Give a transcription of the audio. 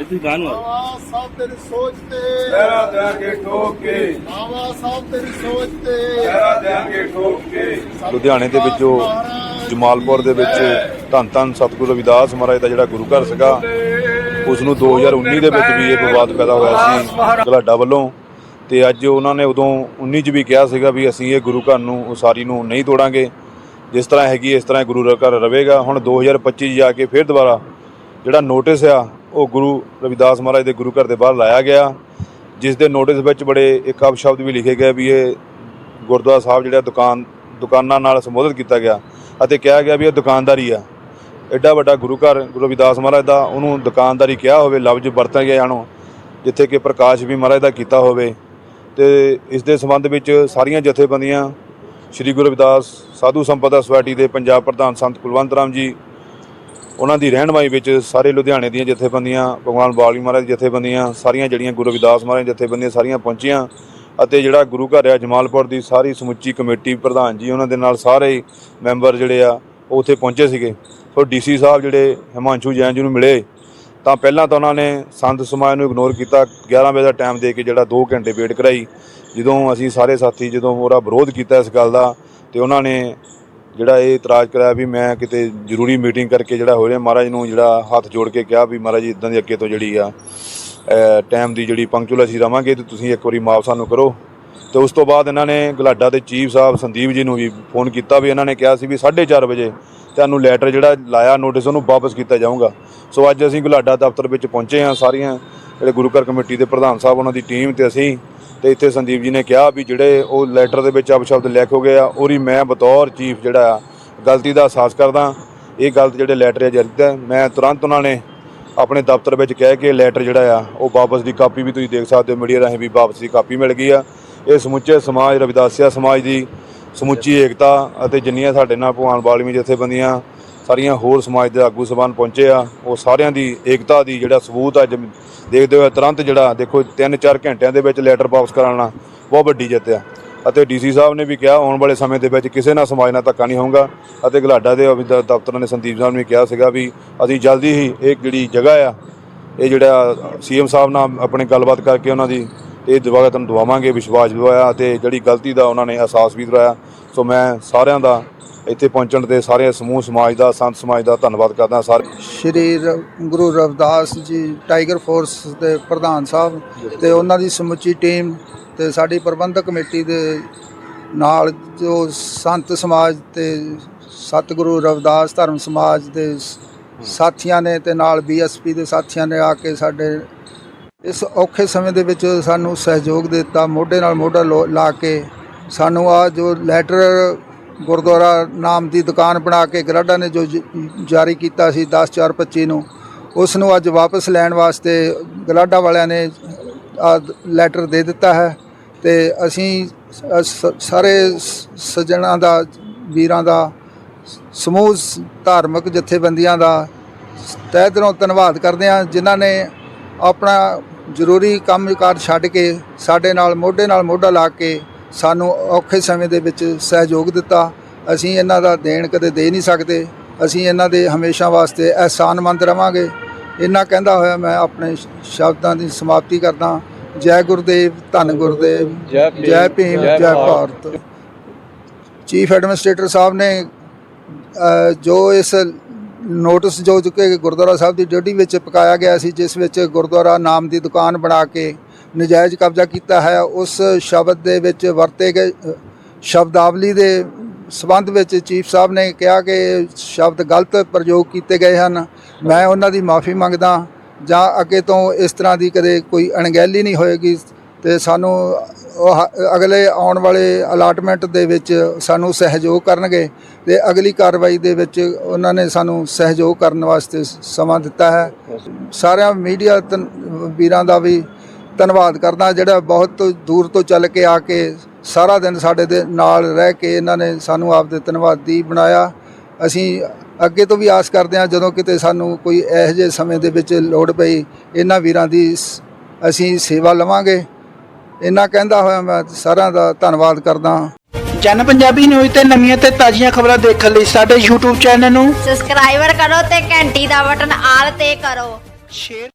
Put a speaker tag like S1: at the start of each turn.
S1: ਇੱਥੇ ਗਾਣ ਵਾ
S2: ਆਵਾ ਸਾਹਿਬ ਤੇਰੀ ਸੋਚ ਤੇ।
S3: ਪਹਿਰਾ ਦਿਆਂਗੇ ਠੋਕ ਕੇ।
S2: ਆਵਾ ਸਾਹਿਬ ਤੇਰੀ ਸੋਚ ਤੇ।
S3: ਪਹਿਰਾ ਦਿਆਂਗੇ ਠੋਕ ਕੇ।
S4: ਲੁਧਿਆਣੇ ਦੇ ਵਿੱਚ ਜਮਾਲਪੁਰ ਦੇ ਵਿੱਚ ਧੰਨ ਧੰਨ ਸਤਿਗੁਰੂ ਰਵਿਦਾਸ ਮਹਾਰਾਜ ਦਾ ਜਿਹੜਾ ਗੁਰੂ ਘਰ ਸੀਗਾ ਉਸ ਨੂੰ 2019 ਦੇ ਵਿੱਚ ਵੀ ਇਹ ਵਿਵਾਦ ਪੈਦਾ ਹੋਇਆ ਸੀ ਗਲਾਡਾ ਵੱਲੋਂ। ਤੇ ਅੱਜ ਉਹਨਾਂ ਨੇ ਉਦੋਂ 19 ਚ ਵੀ ਕਿਹਾ ਸੀਗਾ ਵੀ ਅਸੀਂ ਇਹ ਗੁਰੂ ਘਰ ਨੂੰ ਉਸਾਰੀ ਨੂੰ ਨਹੀਂ ਤੋੜਾਂਗੇ। ਜਿਸ ਤਰ੍ਹਾਂ ਹੈਗੀ ਇਸ ਤਰ੍ਹਾਂ ਇਹ ਗੁਰੂ ਘਰ ਰਵੇਗਾ। ਹੁਣ 2025 ਜਾ ਕੇ ਫਿਰ ਦੁਬਾਰਾ ਜਿਹੜਾ ਨੋਟਿਸ ਆ ਉਹ ਗੁਰੂ ਰਵਿਦਾਸ ਮਹਾਰਾਜ ਦੇ ਗੁਰੂ ਘਰ ਦੇ ਬਾਹਰ ਲਾਇਆ ਗਿਆ, ਜਿਸ ਦੇ ਨੋਟਿਸ ਵਿੱਚ ਬੜੇ ਇੱਕ ਅਬ ਸ਼ਬਦ ਵੀ ਲਿਖੇ ਗਏ ਵੀ ਇਹ ਗੁਰਦੁਆਰਾ ਸਾਹਿਬ ਜਿਹੜਾ ਦੁਕਾਨ, ਦੁਕਾਨਾਂ ਨਾਲ ਸੰਬੋਧਿਤ ਕੀਤਾ ਗਿਆ ਅਤੇ ਕਿਹਾ ਗਿਆ ਵੀ ਇਹ ਦੁਕਾਨਦਾਰੀ ਆ। ਐਡਾ ਵੱਡਾ ਗੁਰੂ ਘਰ ਗੁਰੂ ਰਵਿਦਾਸ ਮਹਾਰਾਜ ਦਾ ਉਹਨੂੰ ਦੁਕਾਨਦਾਰੀ ਕਿਹਾ ਹੋਵੇ, ਲਫ਼ਜ਼ ਵਰਤਿਆ ਗਿਆ ਜਾਣੋ ਜਿੱਥੇ ਕਿ ਪ੍ਰਕਾਸ਼ ਵੀ ਮਹਾਰਾਜ ਦਾ ਕੀਤਾ ਹੋਵੇ। ਤੇ ਇਸ ਦੇ ਸੰਬੰਧ ਵਿੱਚ ਸਾਰੀਆਂ ਜਥੇਬੰਦੀਆਂ, ਸ੍ਰੀ ਗੁਰੂ ਰਵਿਦਾਸ ਸਾਧੂ ਸੰਪਦਾ ਸੁਸਾਇਟੀ ਦੇ ਪੰਜਾਬ ਪ੍ਰਧਾਨ ਸੰਤ ਕੁਲਵੰਤ ਰਾਮ ਜੀ ਉਹਨਾਂ ਦੀ ਰਹਿਨਮਾਈ ਵਿੱਚ ਸਾਰੇ ਲੁਧਿਆਣੇ ਦੀਆਂ ਜਥੇਬੰਦੀਆਂ, ਭਗਵਾਨ ਬਾਲੀ ਮਹਾਰਾਜ ਦੀ ਜਥੇਬੰਦੀਆਂ, ਸਾਰੀਆਂ ਜਿਹੜੀਆਂ ਗੁਰੂ ਰਵਿਦਾਸ ਮਹਾਰਾਜ ਦੀ ਜਥੇਬੰਦੀਆਂ ਸਾਰੀਆਂ ਪਹੁੰਚੀਆਂ ਅਤੇ ਜਿਹੜਾ ਗੁਰੂ ਘਰ ਆ ਜਮਾਲਪੁਰ ਦੀ ਸਾਰੀ ਸਮੁੱਚੀ ਕਮੇਟੀ ਪ੍ਰਧਾਨ ਜੀ, ਉਹਨਾਂ ਦੇ ਨਾਲ ਸਾਰੇ ਮੈਂਬਰ ਜਿਹੜੇ ਆ, ਉਹ ਉੱਥੇ ਪਹੁੰਚੇ ਸੀਗੇ। ਸੋ ਡੀਸੀ ਸਾਹਿਬ ਜਿਹੜੇ ਹਿਮਾਂਸ਼ੂ ਜੈਨ ਜੀ ਨੂੰ ਮਿਲੇ, ਤਾਂ ਪਹਿਲਾਂ ਤਾਂ ਉਹਨਾਂ ਨੇ ਸੰਤ ਸਮਾਜ ਨੂੰ ਇਗਨੋਰ ਕੀਤਾ 11 ਵਜੇ ਦਾ ਟਾਈਮ ਦੇ ਕੇ ਜਿਹੜਾ 2 ਘੰਟੇ ਵੇਟ ਕਰਾਈ। ਜਦੋਂ ਅਸੀਂ ਸਾਰੇ ਸਾਥੀ ਜਦੋਂ ਉਹਦਾ ਵਿਰੋਧ ਕੀਤਾ ਇਸ ਗੱਲ ਦਾ, ਤੇ ਉਹਨਾਂ ਨੇ ਜਿਹੜਾ ਇਹ ਇਤਰਾਜ਼ ਕਰਾਇਆ ਵੀ ਮੈਂ ਕਿਤੇ ਜ਼ਰੂਰੀ ਮੀਟਿੰਗ ਕਰਕੇ ਜਿਹੜਾ ਹੋ ਰਿਹਾ, ਮਹਾਰਾਜ ਨੂੰ ਜਿਹੜਾ ਹੱਥ ਜੋੜ ਕੇ ਕਿਹਾ ਵੀ ਮਹਾਰਾਜ ਜੀ ਇਦਾਂ ਦੀ ਅੱਗੇ ਤੋਂ ਜਿਹੜੀ ਆ ਟਾਈਮ ਦੀ ਜਿਹੜੀ ਪੰਕਚੁਅਲ ਅਸੀਂ ਰਵਾਂਗੇ ਤੇ ਤੁਸੀਂ ਇੱਕ ਵਾਰੀ ਮਾਫ ਸਾਨੂੰ ਕਰੋ। ਤੇ ਉਸ ਤੋਂ ਬਾਅਦ ਇਹਨਾਂ ਨੇ ਗਲਾਡਾ ਦੇ ਚੀਫ ਸਾਹਿਬ ਸੰਦੀਪ ਜੀ ਨੂੰ ਵੀ ਫੋਨ ਕੀਤਾ ਵੀ ਇਹਨਾਂ ਨੇ ਕਿਹਾ ਸੀ ਵੀ 4:30 ਵਜੇ ਤੁਹਾਨੂੰ ਲੈਟਰ ਜਿਹੜਾ ਲਾਇਆ ਨੋਟਿਸ ਉਹਨੂੰ ਵਾਪਸ ਕੀਤਾ ਜਾਊਗਾ। ਸੋ ਅੱਜ ਅਸੀਂ ਗੁਲਾਡਾ ਦਫ਼ਤਰ ਵਿੱਚ ਪਹੁੰਚੇ ਹਾਂ ਸਾਰੀਆਂ, ਜਿਹੜੇ ਗੁਰੂ ਘਰ ਕਮੇਟੀ ਦੇ ਪ੍ਰਧਾਨ ਸਾਹਿਬ, ਉਹਨਾਂ ਦੀ ਟੀਮ ਤੇ ਅਸੀਂ ਤੇ ਇੱਥੇ ਸੰਦੀਪ ਜੀ ਨੇ ਕਿਹਾ ਵੀ ਜਿਹੜੇ ਉਹ ਲੈਟਰ ਦੇ ਵਿੱਚ ਅਪਸ਼ਬਦ ਲਿਖ ਹੋ ਗਏ ਆ, ਉਹਦੀ ਮੈਂ ਬਤੌਰ ਚੀਫ ਜਿਹੜਾ ਆ, ਗਲਤੀ ਦਾ ਅਹਿਸਾਸ ਕਰਦਾ। ਇਹ ਗਲਤ ਜਿਹੜੇ ਲੈਟਰ ਆ ਜਰਦ ਹੈ ਮੈਂ ਤੁਰੰਤ ਉਹਨਾਂ ਨੇ ਆਪਣੇ ਦਫ਼ਤਰ ਵਿੱਚ ਕਹਿ ਕੇ ਲੈਟਰ ਜਿਹੜਾ ਆ, ਉਹ ਵਾਪਸ ਦੀ ਕਾਪੀ ਵੀ ਤੁਸੀਂ ਦੇਖ ਸਕਦੇ ਹੋ ਮੀਡੀਆ ਰਾਹੀਂ ਵੀ ਵਾਪਸ ਦੀ ਕਾਪੀ ਮਿਲ ਗਈ ਆ। ਇਹ ਸਮੁੱਚੇ ਸਮਾਜ, ਰਵਿਦਾਸਿਆ ਸਮਾਜ ਦੀ ਸਮੁੱਚੀ ਏਕਤਾ ਅਤੇ ਜਿੰਨੀਆਂ ਸਾਡੇ ਨਾਲ ਭਗਵਾਨ ਬਾਲਮੀ ਜਥੇਬੰਦੀਆਂ ਸਾਰੀਆਂ ਹੋਰ ਸਮਾਜ ਦੇ ਆਗੂ ਸਬਾਨ ਪਹੁੰਚੇ ਆ। ਉਹ ਸਾਰਿਆਂ ਦੀ ਏਕਤਾ ਦੀ ਜਿਹੜਾ ਸਬੂਤ ਅੱਜ ਦੇਖਦੇ ਹੋਏ ਤੁਰੰਤ ਜਿਹੜਾ, ਦੇਖੋ 3-4 ਘੰਟਿਆਂ ਦੇ ਵਿੱਚ ਲੈਟਰ ਵਾਪਸ ਕਰਾਉਣਾ ਬਹੁਤ ਵੱਡੀ ਜਿੱਤ ਆ। ਅਤੇ ਡੀਸੀ ਸਾਹਿਬ ਨੇ ਵੀ ਕਿਹਾ, ਆਉਣ ਵਾਲੇ ਸਮੇਂ ਦੇ ਵਿੱਚ ਕਿਸੇ ਨਾਲ ਸਮਾਜ ਨਾਲ ਧੱਕਾ ਨਹੀਂ ਹੋਊਗਾ। ਅਤੇ ਗਲਾਡਾ ਦੇ ਅਫਿਸ ਦਫ਼ਤਰਾਂ ਨੇ ਸੰਦੀਪ ਸਾਹਿਬ ਨੇ ਕਿਹਾ ਸੀਗਾ ਵੀ ਅਸੀਂ ਜਲਦੀ ਹੀ ਇਹ ਜਿਹੜੀ ਜਗ੍ਹਾ ਆ, ਇਹ ਜਿਹੜਾ ਸੀਐਮ ਸਾਹਿਬ ਨਾਲ ਆਪਣੇ ਗੱਲਬਾਤ ਕਰਕੇ ਉਹਨਾਂ ਦੀ ਇਹ ਦੁਬਾਰਾ ਤੁਹਾਨੂੰ ਦਵਾਵਾਂਗੇ, ਵਿਸ਼ਵਾਸ ਦਿਵਾਇਆ ਤੇ ਜਿਹੜੀ ਗਲਤੀ ਦਾ ਉਹਨਾਂ ਨੇ ਅਹਿਸਾਸ ਵੀ ਦਿਵਾਇਆ। ਸੋ ਮੈਂ ਸਾਰਿਆਂ ਦਾ ਇੱਥੇ ਪਹੁੰਚਣ ਤੇ ਸਾਰੇ ਸਮੂਹ, ਸਮਾਜ ਦਾ, ਸੰਤ ਸਮਾਜ ਦਾ ਧੰਨਵਾਦ ਕਰਦਾ ਸਾਰੇ
S5: ਸ਼੍ਰੀ ਰ- ਗੁਰੂ ਰਵਿਦਾਸ ਜੀ, ਟਾਈਗਰ ਫੋਰਸ ਦੇ ਪ੍ਰਧਾਨ ਸਾਹਿਬ ਤੇ ਉਹਨਾਂ ਦੀ ਸਮੁੱਚੀ ਟੀਮ ਤੇ ਸਾਡੀ ਪ੍ਰਬੰਧਕ ਕਮੇਟੀ ਦੇ ਨਾਲ ਜੋ ਸੰਤ ਸਮਾਜ ਤੇ ਸਤਿਗੁਰੂ ਰਵਿਦਾਸ ਧਰਮ ਸਮਾਜ ਦੇ ਸਾਥੀਆਂ ਨੇ ਤੇ ਨਾਲ ਬੀਐਸਪੀ ਦੇ ਸਾਥੀਆਂ ਨੇ ਆ ਕੇ ਸਾਡੇ ਇਸ ਔਖੇ ਸਮੇਂ ਦੇ ਵਿੱਚ ਸਾਨੂੰ ਸਹਿਯੋਗ ਦਿੱਤਾ, ਮੋਢੇ ਨਾਲ ਮੋਢਾ ਲੋ- ਲਾ ਕੇ ਸਾਨੂੰ ਆ ਜੋ ਲੈਟਰ ਗੁਰਦੁਆਰਾ ਨਾਮ ਦੀ ਦੁਕਾਨ ਬਣਾ ਕੇ ਗਰਾਡਾ ਨੇ ਜੋ ਜਾਰੀ ਕੀਤਾ ਸੀ 10/4/25 ਨੂੰ, ਉਸ ਨੂੰ ਅੱਜ ਵਾਪਸ ਲੈਣ ਵਾਸਤੇ ਗਲਾਡਾ ਵਾਲਿਆਂ ਨੇ ਆ ਲੈਟਰ ਦੇ ਦਿੱਤਾ ਹੈ ਤੇ ਅਸੀਂ ਸ- ਸਾਰੇ ਸ- ਸੱਜਣਾਂ ਦਾ, ਵੀਰਾਂ ਦਾ, ਸਮੂਹ ਧਾਰਮਿਕ ਜਥੇਬੰਦੀਆਂ ਦਾ ਤਹਿ ਦਿਲੋਂ ਧੰਨਵਾਦ ਕਰਦੇ ਹਾਂ, ਜਿਨ੍ਹਾਂ ਨੇ ਆਪਣਾ ਜ਼ਰੂਰੀ ਕੰਮਕਾਰ ਛੱਡ ਕੇ ਸਾਡੇ ਨਾਲ, ਮੋਢੇ ਨਾਲ ਮੋਢਾ ਲਾ ਕੇ ਸਾਨੂੰ ਔਖੇ ਸਮੇਂ ਦੇ ਵਿੱਚ ਸਹਿਯੋਗ ਦਿੱਤਾ। ਅਸੀਂ ਇਹਨਾਂ ਦਾ ਦੇਣ ਕਦੇ ਦੇ ਨਹੀਂ ਸਕਦੇ। ਅਸੀਂ ਇਹਨਾਂ ਦੇ ਹਮੇਸ਼ਾ ਵਾਸਤੇ ਅਹਿਸਾਨਮੰਦ ਰਵਾਂਗੇ। ਇਹਨਾਂ ਕਹਿੰਦਾ ਹੋਇਆ ਮੈਂ ਆਪਣੇ ਸ਼ਬਦਾਂ ਦੀ ਸਮਾਪਤੀ ਕਰਦਾ। ਜੈ ਗੁਰਦੇਵ ਧੰਨ ਗੁਰਦੇਵ ਜੈ ਭੀਮ ਜੈ ਭਾਰਤ। ਚੀਫ ਐਡਮਿਨਿਸਟ੍ਰੇਟਰ ਸਾਹਿਬ ਨੇ ਜੋ ਇਸ ਨੋਟਿਸ ਜੋ ਕਿ ਗੁਰਦੁਆਰਾ ਸਾਹਿਬ ਦੀ ਡਿਊਟੀ ਵਿੱਚ ਪਕਾਇਆ ਗਿਆ ਸੀ ਜਿਸ ਵਿੱਚ ਗੁਰਦੁਆਰਾ ਨਾਮ ਦੀ ਦੁਕਾਨ ਬਣਾ ਕੇ ਨਜਾਇਜ਼ ਕਬਜ਼ਾ ਕੀਤਾ ਹੈ, ਉਸ ਸ਼ਬਦ ਦੇ ਵਿੱਚ ਵਰਤੇ ਗਏ ਸ਼ਬਦਾਵਲੀ ਦੇ ਸਬੰਧ ਵਿੱਚ ਚੀਫ ਸਾਹਿਬ ਨੇ ਕਿਹਾ ਕਿ ਸ਼ਬਦ ਗਲਤ ਪ੍ਰਯੋਗ ਕੀਤੇ ਗਏ ਹਨ। ਮੈਂ ਉਹਨਾਂ ਦੀ ਮਾਫੀ ਮੰਗਦਾ ਜਾਂ ਅੱਗੇ ਤੋਂ ਇਸ ਤਰ੍ਹਾਂ ਦੀ ਕਦੇ ਕੋਈ ਅਣਗਹਿਲੀ ਨਹੀਂ ਹੋਏਗੀ ਤੇ ਸਾਨੂੰ ਉਹ ਅਗਲੇ ਆਉਣ ਵਾਲੇ ਅਲਾਟਮੈਂਟ ਦੇ ਵਿੱਚ ਸਾਨੂੰ ਸਹਿਯੋਗ ਕਰਨਗੇ ਤੇ ਅਗਲੀ ਕਾਰਵਾਈ ਦੇ ਵਿੱਚ ਉਹਨਾਂ ਨੇ ਸਾਨੂੰ ਸਹਿਯੋਗ ਕਰਨ ਵਾਸਤੇ ਸਮਾਂ ਦਿੱਤਾ ਹੈ। ਸਾਰਿਆਂ ਮੀਡੀਆ ਵੀਰਾਂ ਦਾ ਵੀ ਧੰਨਵਾਦ ਕਰਦਾ ਜਿਹੜਾ ਬਹੁਤ ਦੂਰ ਤੋਂ ਚੱਲ ਕੇ ਆ ਕੇ ਸਾਰਾ ਦਿਨ ਸਾਡੇ ਦੇ ਨਾਲ ਰਹਿ ਕੇ ਇਹਨਾਂ ਨੇ ਸਾਨੂੰ ਆਪਦੇ ਧੰਨਵਾਦੀ ਬਣਾਇਆ। ਅਸੀਂ ਅੱਗੇ ਤੋਂ ਵੀ ਆਸ ਕਰਦੇ ਹਾਂ ਜਦੋਂ ਕਿਤੇ ਸਾਨੂੰ ਕੋਈ ਇਹੋ ਜਿਹੇ ਸਮੇਂ ਦੇ ਵਿੱਚ ਲੋੜ ਪਈ ਇਹਨਾਂ ਵੀਰਾਂ ਦੀ ਸ- ਅਸੀਂ ਸੇਵਾ ਲਵਾਂਗੇ। ਇਹਨਾਂ ਕਹਿੰਦਾ ਹੋਇਆ ਮੈਂ ਸਾਰਿਆਂ ਦਾ ਧੰਨਵਾਦ ਕਰਦਾ
S6: ਜਨ ਪੰਜਾਬੀ ਨਿਊਜ਼ ਤੇ ਨਵੀਆਂ ਤੇ ਤਾਜ਼ੀਆਂ ਖਬਰਾਂ ਦੇਖਣ ਲਈ ਸਾਡੇ YouTube ਚੈਨਲ ਨੂੰ
S7: ਸਬਸਕ੍ਰਾਈਬਰ ਕਰੋ ਤੇ ਘੰਟੀ ਦਾ ਬਟਨ ਆਲ ਤੇ ਕਰੋ।
S6: ਸ਼ੇਅਰ